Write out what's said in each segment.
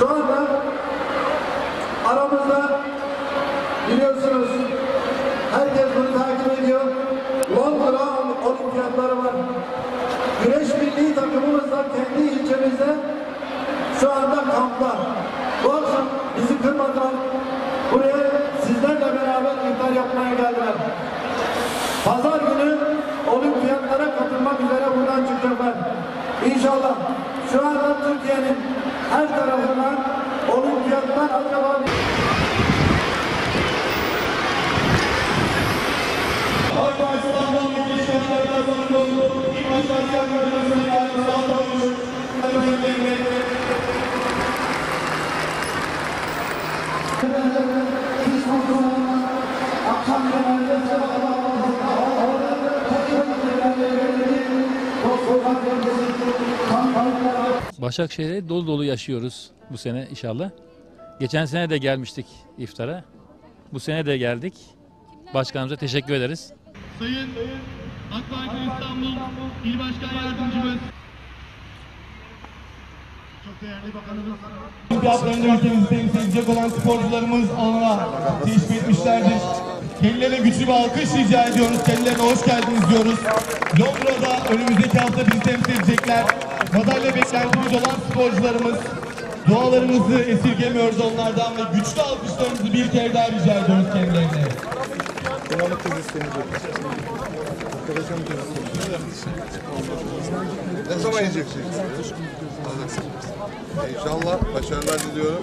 Şu anda aramızda biliyorsunuz herkes bunu takip ediyor. Londra olimpiyatları var. Güreş milli takımımız da kendi ilçemizde şu anda kampta. Bu akşam bizi kırmadan buraya sizlerle beraber iftar yapmaya geldiler. Pazar günü olimpiyatlara katılmak üzere buradan çıkacaklar. İnşallah şu anda Türkiye'nin her tarafından olimpiyatlar acaba akşam yemeğinde Başakşehir'e dolu dolu yaşıyoruz bu sene inşallah. Geçen sene de gelmiştik iftara. Bu sene de geldik. Başkanımıza teşekkür ederiz. Sayın AK Parti İstanbul İl Başkan Yardımcımız çok değerli bakanımız Olimpiyatlarında ülkemizi temsil edecek olan sporcularımız alana teşvik etmişlerdir. Kendilerine güçlü bir alkış rica ediyoruz. Kendilerine hoş geldiniz diyoruz. Londra'da önümüzdeki hafta bizi temsil edecekler. Madalya beklentimiz olan sporcularımız. Dualarımızı esirgemiyoruz onlardan ve güçlü alkışlarımızı bir kere daha rica ediyoruz kendilerine. Ne zaman yiyeceksin? İnşallah başarılar diliyorum.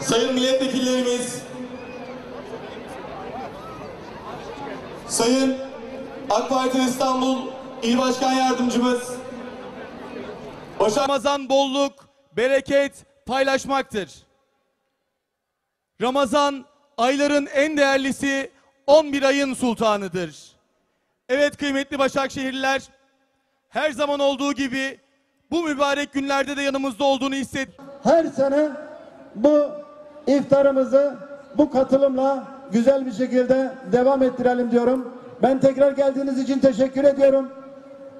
Sayın Milletvekillerimiz, Sayın AK Parti İstanbul İl Başkan Yardımcımız, Başak Ramazan bolluk, bereket, paylaşmaktır. Ramazan ayların en değerlisi 11 ayın sultanıdır. Evet kıymetli Başakşehirliler, her zaman olduğu gibi bu mübarek günlerde de yanımızda olduğunu hisset. her sene bu iftarımızı bu katılımla güzel bir şekilde devam ettirelim diyorum. Ben tekrar geldiğiniz için teşekkür ediyorum.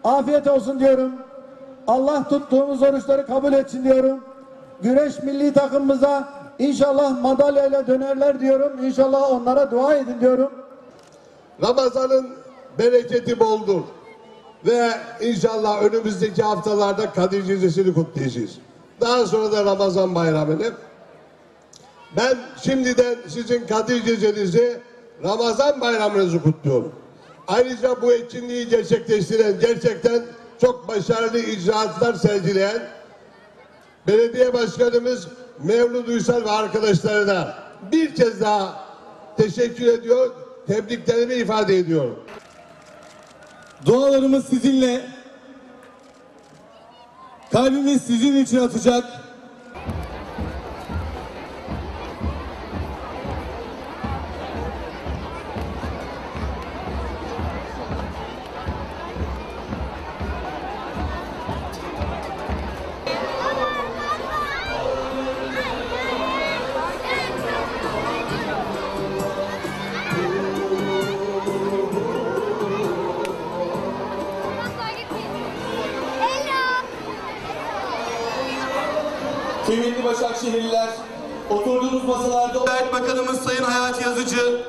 Afiyet olsun diyorum. Allah tuttuğumuz oruçları kabul etsin diyorum. Güreş milli takımımıza inşallah madalyayla dönerler diyorum. İnşallah onlara dua edin diyorum. Ramazan'ın bereketi boldur. Ve inşallah önümüzdeki haftalarda Kadir Gecesi'ni kutlayacağız. Daha sonra da Ramazan bayramını. Ben şimdiden sizin Kadir Gecenizi, Ramazan bayramınızı kutluyorum. Ayrıca bu etkinliği gerçekleştiren, gerçekten çok başarılı icraatlar sergileyen belediye başkanımız Mevlüt Uysal ve arkadaşlarına bir kez daha teşekkür ediyor, tebriklerimi ifade ediyorum. Dualarımız sizinle. Kalbimiz sizin için atacak. Oturduğunuz masalarda Adalet Bakanımız Sayın Hayati Yazıcı,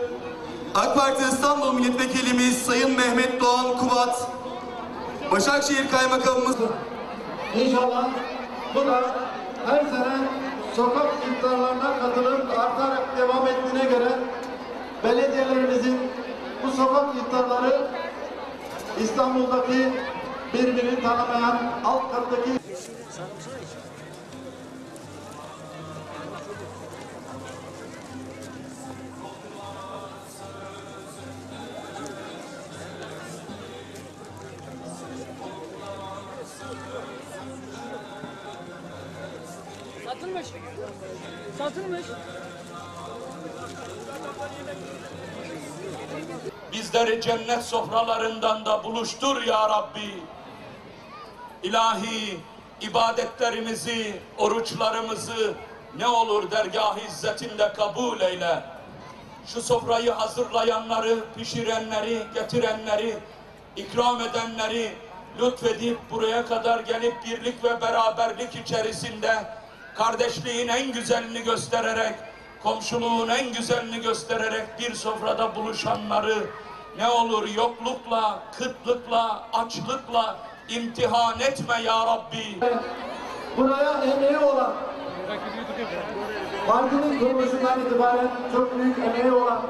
AK Parti İstanbul Milletvekilimiz Sayın Mehmet Doğan Kubat, Başakşehir Kaymakamımız İnşallah Bu da her sene sokak iftarlarına katılım artarak devam ettiğine göre belediyelerimizin bu sokak iftarları İstanbul'daki birbirini tanımayan alt kattaki Satılmış. Bizleri cennet sofralarından da buluştur ya Rabbi. İlahi ibadetlerimizi, oruçlarımızı ne olur dergah izzetinde kabul eyle. Şu sofrayı hazırlayanları, pişirenleri, getirenleri, ikram edenleri lütfedip buraya kadar gelip birlik ve beraberlik içerisinde kardeşliğin en güzelini göstererek, komşuluğun en güzelini göstererek bir sofrada buluşanları ne olur yoklukla, kıtlıkla, açlıkla imtihan etme ya Rabbi. buraya emeği olan partinin kuruluşundan itibaren çok büyük emeği olan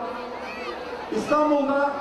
İstanbul'da